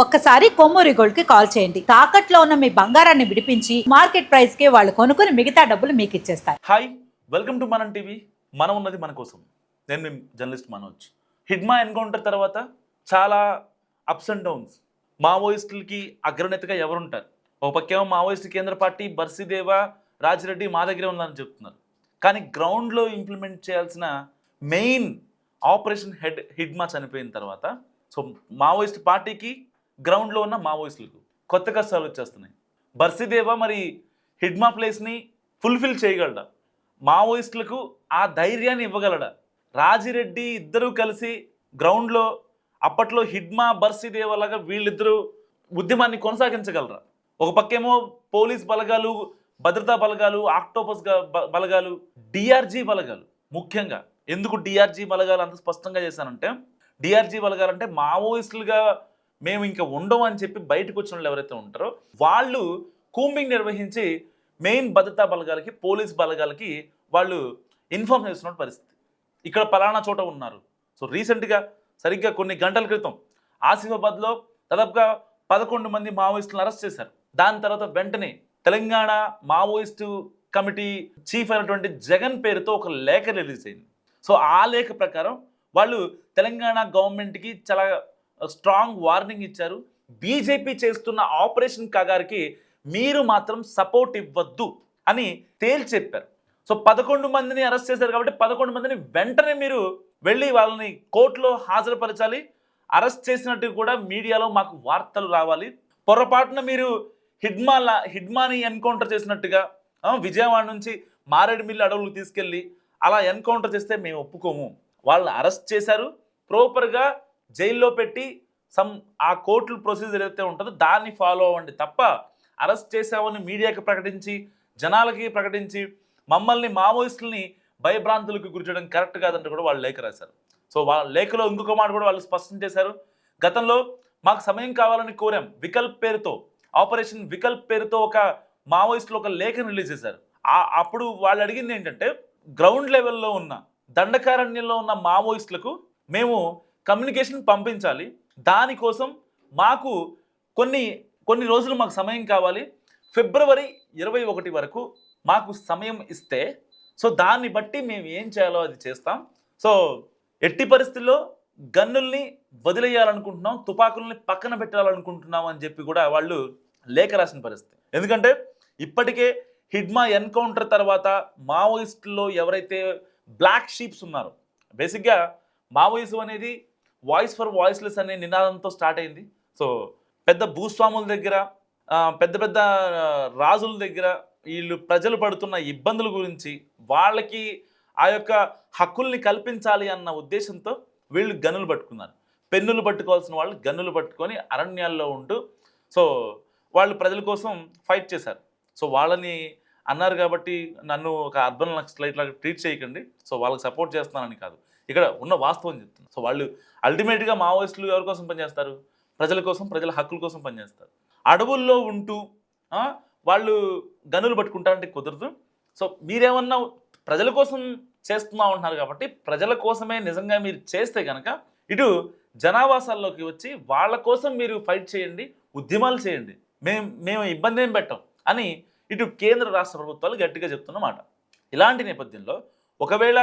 ఒక్కసారి కొమ్మూరి గోల్డ్కి కాల్ చేయండి. తాకట్లో ఉన్న మీ బంగారాన్ని విడిపించి మార్కెట్ ప్రైస్కి వాళ్ళు కొనుక్కుని మిగతా డబ్బులు మీకు ఇచ్చేస్తారు. Hi welcome to Manam TV. మనం ఉన్నది మన కోసం. నేను మీ జర్నలిస్ట్ మనోజ్. హిడ్మా ఎన్కౌంటర్ తర్వాత చాలా అప్స్ అండ్ డౌన్స్ మావోయిస్టులకి అగ్రనేతగా ఎవరుంటారు? ఒక పక్కేమో మావోయిస్ట్ కేంద్ర పార్టీ బర్సిదేవ రాజిరెడ్డి మా దగ్గరే ఉందని చెప్తున్నారు. కానీ గ్రౌండ్లో ఇంప్లిమెంట్ చేయాల్సిన మెయిన్ ఆపరేషన్ హెడ్ హిడ్మా చనిపోయిన తర్వాత సో మావోయిస్ట్ పార్టీకి గ్రౌండ్లో ఉన్న మావోయిస్టులకు కొత్త కష్టాలు వచ్చేస్తున్నాయి. బర్సిదేవా మరి హిడ్మా ప్లేస్ని ఫుల్ఫిల్ చేయగలడా? మావోయిస్టులకు ఆ ధైర్యాన్ని ఇవ్వగలడా? రాజిరెడ్డి ఇద్దరూ కలిసి గ్రౌండ్లో అప్పట్లో హిడ్మా బర్సిదేవలాగా వీళ్ళిద్దరూ ఉద్యమాన్ని కొనసాగించగలరా? ఒక పక్కేమో పోలీస్ బలగాలు భద్రతా బలగాలు ఆక్టోపస్ బలగాలు డిఆర్జీ బలగాలు. ముఖ్యంగా ఎందుకు డిఆర్జీ బలగాలు అంత స్పష్టంగా చేశానంటే డిఆర్జీ బలగాలు అంటే మావోయిస్టులుగా మేము ఇంకా ఉండం అని చెప్పి బయటకు వచ్చిన వాళ్ళు ఎవరైతే ఉంటారో వాళ్ళు కూంబింగ్ నిర్వహించి మెయిన్ భద్రతా బలగాలకి పోలీస్ బలగాలకి వాళ్ళు ఇన్ఫార్మ్ చేస్తున్న పరిస్థితి. ఇక్కడ పలానా చోట ఉన్నారు. సో రీసెంట్గా సరిగ్గా కొన్ని గంటల క్రితం ఆసిఫాబాద్లో దాదాపుగా పదకొండు మంది మావోయిస్టులను అరెస్ట్ చేశారు. దాని తర్వాత వెంటనే తెలంగాణ మావోయిస్టు కమిటీ చీఫ్ అయినటువంటి జగన్ పేరుతో ఒక లేఖ రిలీజ్ అయింది. సో ఆ లేఖ ప్రకారం వాళ్ళు తెలంగాణ గవర్నమెంట్కి చాలా స్ట్రాంగ్ వార్నింగ్ ఇచ్చారు. బీజేపీ చేస్తున్న ఆపరేషన్ కగారికి మీరు మాత్రం సపోర్ట్ ఇవ్వద్దు అని తేల్చెప్పారు. సో పదకొండు మందిని అరెస్ట్ చేశారు కాబట్టి పదకొండు మందిని వెంటనే మీరు వెళ్ళి వాళ్ళని కోర్టులో హాజరుపరచాలి. అరెస్ట్ చేసినట్టు కూడా మీడియాలో మాకు వార్తలు రావాలి. పొరపాటున మీరు హిడ్మాల హిడ్మాని ఎన్కౌంటర్ చేసినట్టుగా విజయవాడ నుంచి మారేడుమిల్లి అడవులకు తీసుకెళ్ళి అలా ఎన్కౌంటర్ చేస్తే మేము ఒప్పుకోము. వాళ్ళని అరెస్ట్ చేశారు. ప్రాపర్గా జైల్లో పెట్టి సమ్ ఆ కోర్టుల ప్రొసీజర్ ఏదైతే ఉంటుందో దాన్ని ఫాలో అవ్వండి తప్ప అరెస్ట్ చేసామని మీడియాకి ప్రకటించి జనాలకి ప్రకటించి మమ్మల్ని మావోయిస్టుల్ని భయభ్రాంతులకు గురి చేయడం కరెక్ట్ కాదంటే కూడా వాళ్ళు లేఖ రాశారు. సో వాళ్ళ లేఖలో ఇంకొక మాట కూడా వాళ్ళు స్పష్టం చేశారు. గతంలో మాకు సమయం కావాలని కోరాం. వికల్ప్ పేరుతో ఆపరేషన్ వికల్ప్ పేరుతో ఒక మావోయిస్టులు ఒక లేఖను రిలీజ్ చేశారు. అప్పుడు వాళ్ళు అడిగింది ఏంటంటే గ్రౌండ్ లెవెల్లో ఉన్న దండకారణ్యంలో ఉన్న మావోయిస్టులకు మేము కమ్యూనికేషన్ పంపించాలి. దానికోసం మాకు కొన్ని కొన్ని రోజులు మాకు సమయం కావాలి. ఫిబ్రవరి ఇరవై ఒకటి వరకు మాకు సమయం ఇస్తే సో దాన్ని బట్టి మేము ఏం చేయాలో అది చేస్తాం. సో ఎట్టి పరిస్థితుల్లో గన్నుల్ని వదిలేయాలనుకుంటున్నాం తుపాకుల్ని పక్కన పెట్టాలనుకుంటున్నాం అని చెప్పి కూడా వాళ్ళు లేఖ రాసిన పరిస్థితి. ఎందుకంటే ఇప్పటికే హిడ్మా ఎన్కౌంటర్ తర్వాత మావోయిస్టుల్లో ఎవరైతే బ్లాక్ షీప్స్ ఉన్నారో బేసిక్గా మావోయిజం అనేది వాయిస్ ఫర్ వాయిస్లెస్ అనే నినాదంతో స్టార్ట్ అయింది. సో పెద్ద భూస్వాముల దగ్గర పెద్ద పెద్ద రాజుల దగ్గర వీళ్ళు ప్రజలు పడుతున్న ఇబ్బందుల గురించి వాళ్ళకి ఆ యొక్క హక్కుల్ని కల్పించాలి అన్న ఉద్దేశంతో వీళ్ళు గనులు పట్టుకున్నారు. పెన్నులు పట్టుకోవాల్సిన వాళ్ళు గన్నులు పట్టుకొని అరణ్యాల్లో ఉంటూ సో వాళ్ళు ప్రజల కోసం ఫైట్ చేశారు. సో వాళ్ళని అన్నారు కాబట్టి నన్ను ఒక అర్బన్ నక్సలైట్ లాగా ట్రీట్ చేయకండి. సో వాళ్ళకి సపోర్ట్ చేస్తున్నానని కాదు. ఇక్కడ ఉన్న వాస్తవం చెప్తున్నాను సో వాళ్ళు అల్టిమేట్గా మావోయిస్టులు ఎవరి కోసం పనిచేస్తారు? ప్రజల కోసం ప్రజల హక్కుల కోసం పనిచేస్తారు. అడవుల్లో ఉంటూ వాళ్ళు గనులు పట్టుకుంటారంటే కుదరదు. సో మీరేమన్నా ప్రజల కోసం చేస్తున్నా ఉంటున్నారు కాబట్టి ప్రజల కోసమే నిజంగా మీరు చేస్తే కనుక ఇటు జనావాసాల్లోకి వచ్చి వాళ్ళ కోసం మీరు ఫైట్ చేయండి ఉద్యమాలు చేయండి. మేము మేము ఇబ్బంది ఏం పెట్టాం అని ఇటు కేంద్ర రాష్ట్ర ప్రభుత్వాలు గట్టిగా చెప్తున్నమాట ఇలాంటి నేపథ్యంలో ఒకవేళ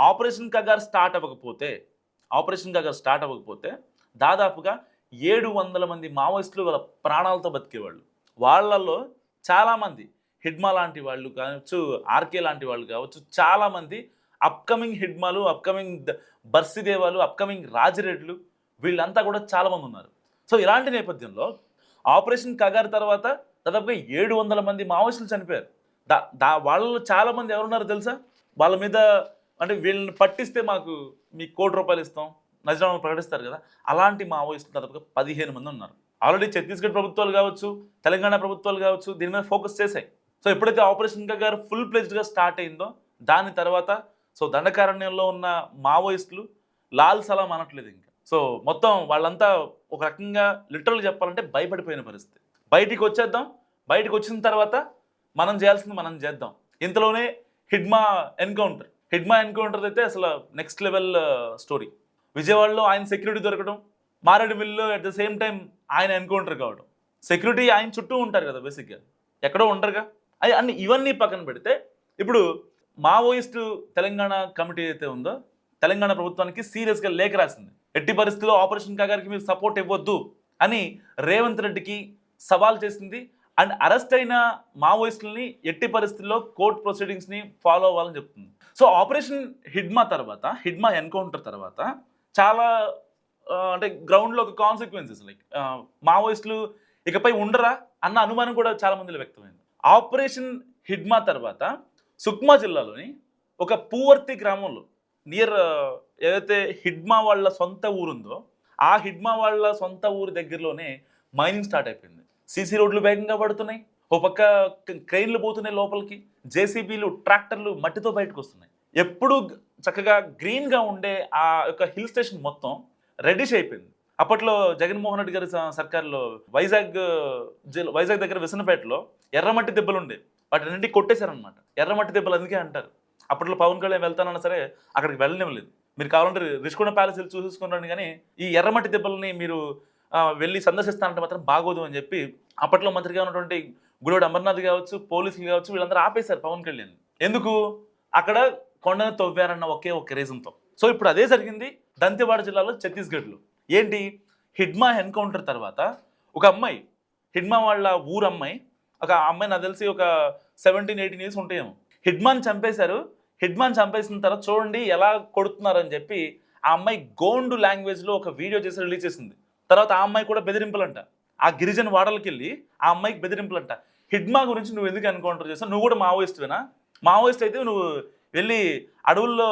ఆపరేషన్ కగార్ స్టార్ట్ అవ్వకపోతే ఆపరేషన్ కగార్ స్టార్ట్ అవ్వకపోతే దాదాపుగా ఏడు వందల మంది మావోయిస్టులు వాళ్ళ ప్రాణాలతో బతికేవాళ్ళు. వాళ్ళల్లో చాలామంది హిడ్మా లాంటి వాళ్ళు కావచ్చు ఆర్కే లాంటి వాళ్ళు కావచ్చు చాలామంది అప్కమింగ్ హిడ్మాలు అప్కమింగ్ బర్సిదేవాలు అప్కమింగ్ రాజిరెడ్లు వీళ్ళంతా కూడా చాలామంది ఉన్నారు. సో ఇలాంటి నేపథ్యంలో ఆపరేషన్ కగార్ తర్వాత దాదాపుగా ఏడు వందల మంది మావోయిస్టులు చనిపోయారు. దా దా వాళ్ళలో చాలామంది ఎవరున్నారో తెలుసా? వాళ్ళ మీద అంటే వీళ్ళని పట్టిస్తే మాకు మీకు కోటి రూపాయలు ఇస్తాం నజరాలను ప్రకటిస్తారు కదా. అలాంటి మావోయిస్టులు దాదాపుగా పదిహేను మంది ఉన్నారు. ఆల్రెడీ ఛత్తీస్గఢ్ ప్రభుత్వాలు కావచ్చు తెలంగాణ ప్రభుత్వాలు కావచ్చు దీని మీద ఫోకస్ చేశాయి. సో ఎప్పుడైతే ఆపరేషన్ గారు ఫుల్ ప్లేజ్డ్గా స్టార్ట్ అయిందో దాని తర్వాత సో దండకారణ్యంలో ఉన్న మావోయిస్టులు లాల్ సలాం అనట్లేదు ఇంకా. సో మొత్తం వాళ్ళంతా ఒక రకంగా లిటరల్ చెప్పాలంటే భయపడిపోయిన పరిస్థితి. బయటికి వచ్చేద్దాం బయటకు వచ్చిన తర్వాత మనం చేయాల్సింది మనం చేద్దాం. ఇంతలోనే హిడ్మా ఎన్కౌంటర్. హిడ్మా ఎన్కౌంటర్ అయితే అసలు నెక్స్ట్ లెవెల్ స్టోరీ విజయవాడలో ఆయన సెక్యూరిటీ దొరకడం మారేడుమిల్లిలో అట్ ద సేమ్ టైం ఆయన ఎన్కౌంటర్ కావడం. సెక్యూరిటీ ఆయన చుట్టూ ఉంటారు కదా బేసిక్గా ఎక్కడో ఉంటారుగా అది అన్ని ఇవన్నీ పక్కన పెడితే ఇప్పుడు మావోయిస్టు తెలంగాణ కమిటీ అయితే ఉందో తెలంగాణ ప్రభుత్వానికి సీరియస్గా లేఖ రాసింది. ఎట్టి పరిస్థితుల్లో ఆపరేషన్ కాగారికి మీరు సపోర్ట్ ఇవ్వద్దు అని రేవంత్ రెడ్డికి సవాల్ చేసింది అండ్ అరెస్ట్ అయిన మావోయిస్టులని ఎట్టి పరిస్థితుల్లో కోర్ట్ ప్రొసీడింగ్స్ని ఫాలో అవ్వాలని చెప్తుంది. సో ఆపరేషన్ హిడ్మా తర్వాత హిడ్మా ఎన్కౌంటర్ తర్వాత చాలా అంటే గ్రౌండ్లో ఒక కాన్సిక్వెన్సెస్ లైక్ మావోయిస్టులు ఇకపై ఉండరా అన్న అనుమానం కూడా చాలా మందిలో వ్యక్తమైంది. ఆపరేషన్ హిడ్మా తర్వాత సుక్మా జిల్లాలోని ఒక పూవర్తి గ్రామంలో నియర్ ఏదైతే హిడ్మా వాళ్ళ సొంత ఊరుందో ఆ హిడ్మా వాళ్ళ సొంత ఊరు దగ్గరలోనే మైనింగ్ స్టార్ట్ అయిపోయింది. సీసీ రోడ్లు వేగంగా పడుతున్నాయి. ఓ పక్క క్రెయిన్లు పోతున్నాయి లోపలికి. జేసీబీలు ట్రాక్టర్లు మట్టితో బయటకు వస్తున్నాయి ఎప్పుడు చక్కగా గ్రీన్గా ఉండే ఆ యొక్క హిల్ స్టేషన్ మొత్తం రెడ్డిష్ అయిపోయింది. అప్పట్లో జగన్మోహన్ రెడ్డి గారి స- సర్కార్లో వైజాగ్ జిల్లా వైజాగ్ దగ్గర విసనపేటలో ఎర్రమట్టి దెబ్బలు ఉండే వాటి కొట్టేశారనమాట ఎర్రమట్టి దెబ్బలు అందుకే అంటారు. అప్పట్లో పవన్ కళ్యాణ్ వెళ్తానన్నా సరే అక్కడికి వెళ్ళనివ్వలేదు. మీరు కావాలంటే రిషికొండ ప్యాలెస్ వెళ్ళి చూసేసుకున్నాను కానీ ఈ ఎర్రమట్టి దెబ్బలని మీరు వెళ్ళి సందర్శిస్తానంటే మాత్రం బాగోదు అని చెప్పి అప్పట్లో మంత్రిగా ఉన్నటువంటి గుడివాడు అమర్నాథ్ కావచ్చు పోలీసులు కావచ్చు వీళ్ళందరూ ఆపేశారు పవన్ కళ్యాణ్ ఎందుకు? అక్కడ కొండను తవ్వారన్న ఒకే ఒక రీజన్తో సో ఇప్పుడు అదే జరిగింది దంతెవాడ జిల్లాలో ఛత్తీస్గఢ్లో. ఏంటి? హిడ్మా ఎన్కౌంటర్ తర్వాత ఒక అమ్మాయి హిడ్మా వాళ్ళ ఊరు అమ్మాయి ఒక అమ్మాయి నాకు తెలిసి ఒక సెవెంటీన్ ఎయిటీన్ ఇయర్స్ ఉంటాయేమో. హిడ్మాన్ చంపేశారు. హిడ్మాన్ చంపేసిన తర్వాత చూడండి ఎలా కొడుతున్నారని చెప్పి ఆ అమ్మాయి గోండు లాంగ్వేజ్లో ఒక వీడియో చేసి రిలీజ్ చేసింది. తర్వాత ఆ అమ్మాయి కూడా బెదిరింపులంట. ఆ గిరిజన వాడలకి వెళ్ళి ఆ అమ్మాయికి బెదిరింపులంట. హిడ్మా గురించి నువ్వు ఎందుకు ఎన్కౌంటర్ చేస్తావు నువ్వు కూడా మావోయిస్ట్వేనా? మావోయిస్ట్ అయితే నువ్వు వెళ్ళి అడవుల్లో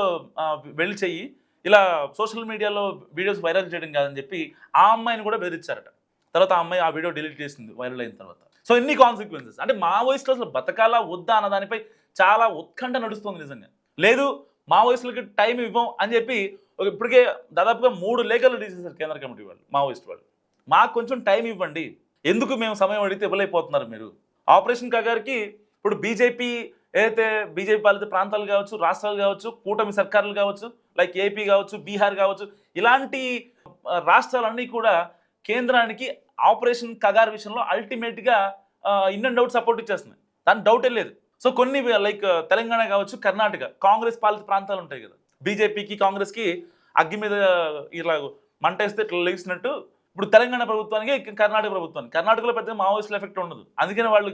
వెళ్ళి చెయ్యి. ఇలా సోషల్ మీడియాలో వీడియోస్ వైరల్ చేయడం కాదని చెప్పి ఆ అమ్మాయిని కూడా బెదిరించారట. తర్వాత ఆ అమ్మాయి ఆ వీడియో డిలీట్ చేసింది వైరల్ అయిన తర్వాత. సో ఎన్ని కాన్సిక్వెన్సెస్ అంటే మావోయిస్టులు అసలు బతకాలా వద్దా అన్న దానిపై చాలా ఉత్కంఠ నడుస్తుంది నిజంగా. లేదు మావోయిస్టులకి టైం ఇవ్వం అని చెప్పి ఒక ఇప్పటికే దాదాపుగా మూడు లేఖలు రిలీజ్ చేశారు కేంద్ర కమిటీ వాళ్ళు మావోయిస్ట్ వాళ్ళు. మాకు కొంచెం టైం ఇవ్వండి. ఎందుకు మేము సమయం అడిగితే ఇవ్వలేకపోతున్నారు మీరు? ఆపరేషన్ కగారికి ఇప్పుడు బీజేపీ ఏదైతే బీజేపీ పాలిత ప్రాంతాలు కావచ్చు రాష్ట్రాలు కావచ్చు కూటమి సర్కారులు కావచ్చు లైక్ ఏపీ కావచ్చు బీహార్ కావచ్చు ఇలాంటి రాష్ట్రాలన్నీ కూడా కేంద్రానికి ఆపరేషన్ కగార్ విషయంలో అల్టిమేట్గా ఇన్ అండ్ అవుట్ సపోర్ట్ ఇచ్చేస్తున్నాయి. దాని డౌటే లేదు. సో కొన్ని లైక్ తెలంగాణ కావచ్చు కర్ణాటక కాంగ్రెస్ పాలిత ప్రాంతాలు ఉంటాయి కదా. బీజేపీకి కాంగ్రెస్కి అగ్గి మీద ఇలా మంట వేస్తే ఇట్లా లేచినట్టు ఇప్పుడు తెలంగాణ ప్రభుత్వానికి కర్ణాటక ప్రభుత్వానికి. కర్ణాటకలో పెద్దగా మావోయిస్టుల ఎఫెక్ట్ ఉండదు. అందుకని వాళ్ళు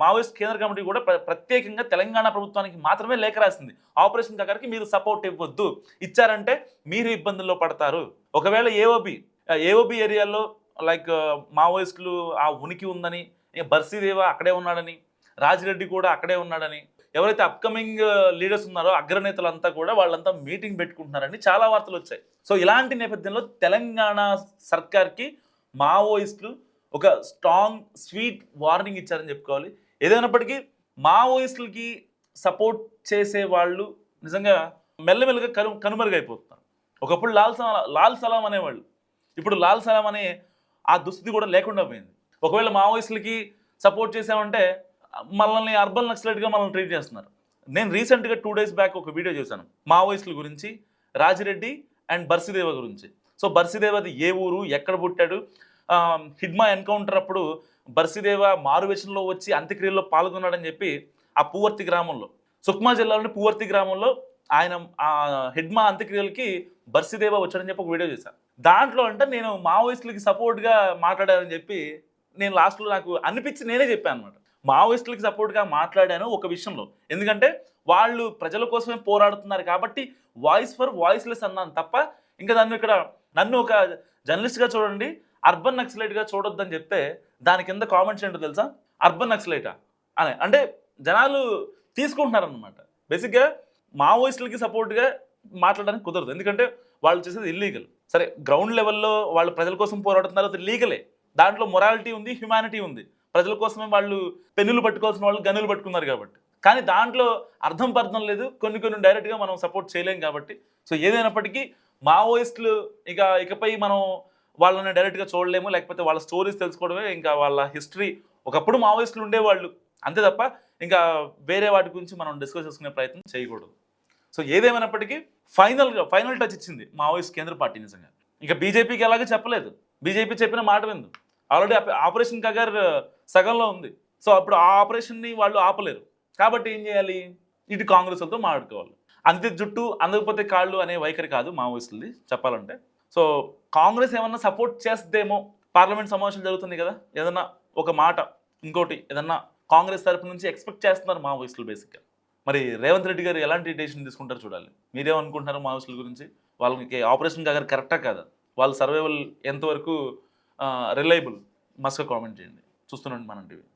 మావోయిస్ట్ కేంద్ర కమిటీ కూడా ప్రత్యేకంగా తెలంగాణ ప్రభుత్వానికి మాత్రమే లేఖ రాసింది. ఆపరేషన్ కగారికి మీరు సపోర్ట్ ఇవ్వద్దు. ఇచ్చారంటే మీరు ఇబ్బందుల్లో పడతారు. ఒకవేళ ఏఓబి ఏఓబి ఏరియాలో లైక్ మావోయిస్టులు ఆ ఉనికి ఉందని బర్సీదేవ అక్కడే ఉన్నాడని రాజిరెడ్డి కూడా అక్కడే ఉన్నాడని ఎవరైతే అప్కమింగ్ లీడర్స్ uh, ఉన్నారో అగ్రనేతలంతా కూడా వాళ్ళంతా మీటింగ్ పెట్టుకుంటున్నారని చాలా వార్తలు వచ్చాయి. సో ఇలాంటి నేపథ్యంలో తెలంగాణ సర్కార్కి మావోయిస్టులు ఒక స్ట్రాంగ్ స్వీట్ వార్నింగ్ ఇచ్చారని చెప్పుకోవాలి. ఏదైనప్పటికీ మావోయిస్టులకి సపోర్ట్ చేసే వాళ్ళు నిజంగా మెల్లమెల్లగా కను కనుమరుగైపోతున్నారు. ఒకప్పుడు లాల్ లాల్ సలాం అనేవాళ్ళు. ఇప్పుడు లాల్ సలాం అనే ఆ దుస్థితి కూడా లేకుండా పోయింది. ఒకవేళ మావోయిస్టులకి సపోర్ట్ చేసామంటే మనల్ని అర్బన్ నక్సలైట్గా మనల్ని ట్రీట్ చేస్తున్నారు. నేను రీసెంట్గా టూ డేస్ బ్యాక్ ఒక వీడియో చూశాను మావోయిస్టుల గురించి రాజిరెడ్డి అండ్ బర్సిదేవ గురించి. సో బర్సిదేవది ఏ ఊరు ఎక్కడ పుట్టాడు? హిడ్మా ఎన్కౌంటర్ అప్పుడు బర్సిదేవ మారువేషంలో వచ్చి అంత్యక్రియల్లో పాల్గొన్నాడని చెప్పి ఆ పూవర్తి గ్రామంలో సుక్మా జిల్లాలోని పూవర్తి గ్రామంలో ఆయన హిడ్మా అంత్యక్రియలకి బర్సిదేవ వచ్చాడని చెప్పి ఒక వీడియో చేశాను. దాంట్లో అంటే నేను మావోయిస్టులకి సపోర్ట్గా మాట్లాడానని చెప్పి నేను లాస్ట్లో నాకు అనిపించి నేనే చెప్పాను అనమాట మావోయిస్టులకి సపోర్ట్గా మాట్లాడాను ఒక విషయంలో. ఎందుకంటే వాళ్ళు ప్రజల కోసమే పోరాడుతున్నారు కాబట్టి వాయిస్ ఫర్ వాయిస్లెస్ అన్నాను తప్ప ఇంకా దాన్ని ఇక్కడ నన్ను ఒక జర్నలిస్ట్గా చూడండి అర్బన్ నక్సలైట్గా చూడొద్దని చెప్తే దాని కింద కామెంట్స్ ఏంటో తెలుసా? అర్బన్ నక్సలైటా? అని. అంటే జనాలు తీసుకుంటున్నారనమాట బేసిక్గా మావోయిస్టులకి సపోర్ట్గా మాట్లాడడానికి కుదరదు. ఎందుకంటే వాళ్ళు చేసేది ఇల్లీగల్ సరే గ్రౌండ్ లెవెల్లో వాళ్ళు ప్రజల కోసం పోరాడుతున్నారు అది లీగలే. దాంట్లో మొరాలిటీ ఉంది హ్యుమానిటీ ఉంది. ప్రజల కోసమే వాళ్ళు పెన్నులు పట్టుకోవాల్సిన వాళ్ళు గన్నులు పట్టుకున్నారు కాబట్టి. కానీ దాంట్లో అర్థం పర్థం లేదు. కొన్ని కొన్ని డైరెక్ట్గా మనం సపోర్ట్ చేయలేం కాబట్టి. సో ఏదైనప్పటికీ మావోయిస్టులు ఇక ఇకపై మనం వాళ్ళని డైరెక్ట్గా చూడలేము. లేకపోతే వాళ్ళ స్టోరీస్ తెలుసుకోవడమే ఇంకా వాళ్ళ హిస్టరీ. ఒకప్పుడు మావోయిస్టులు ఉండేవాళ్ళు. అంతే తప్ప ఇంకా వేరే వాటి గురించి మనం డిస్కస్ చేసుకునే ప్రయత్నం చేయకూడదు. సో ఏదేమైనప్పటికీ ఫైనల్గా ఫైనల్ టచ్ ఇచ్చింది మావోయిస్ట్ కేంద్ర పార్టీ నిజంగా. ఇంకా బీజేపీకి ఎలాగో చెప్పలేదు. బీజేపీ చెప్పిన మాట విందు. ఆల్రెడీ ఆపరేషన్ కగర్ సగంలో ఉంది. సో అప్పుడు ఆ ఆపరేషన్ని వాళ్ళు ఆపలేరు. కాబట్టి ఏం చేయాలి? ఇటు కాంగ్రెస్లతో మాట్లాడుకోవాలి. అంతే జుట్టు అందకపోతే కాళ్ళు అనే వైఖరి కాదు మావోయిస్టులది చెప్పాలంటే. సో కాంగ్రెస్ ఏమన్నా సపోర్ట్ చేస్తేమో పార్లమెంట్ సమావేశం జరుగుతుంది కదా? ఏదన్నా ఒక మాట ఇంకోటి ఏదన్నా కాంగ్రెస్ తరపు నుంచి ఎక్స్పెక్ట్ చేస్తున్నారు మావోయిస్టులు బేసిక్గా. మరి రేవంత్ రెడ్డి గారు ఎలాంటి డెసిషన్ తీసుకుంటారో చూడాలి. మీరేమనుకుంటున్నారు మావోయిస్టుల గురించి? వాళ్ళకి ఆపరేషన్ కాగారు కరెక్టా కాదా? వాళ్ళ సర్వైవల్ ఎంతవరకు రిలయబుల్? మస్ట్గా కామెంట్ చేయండి. చూస్తున్నాండి మనం టీవీ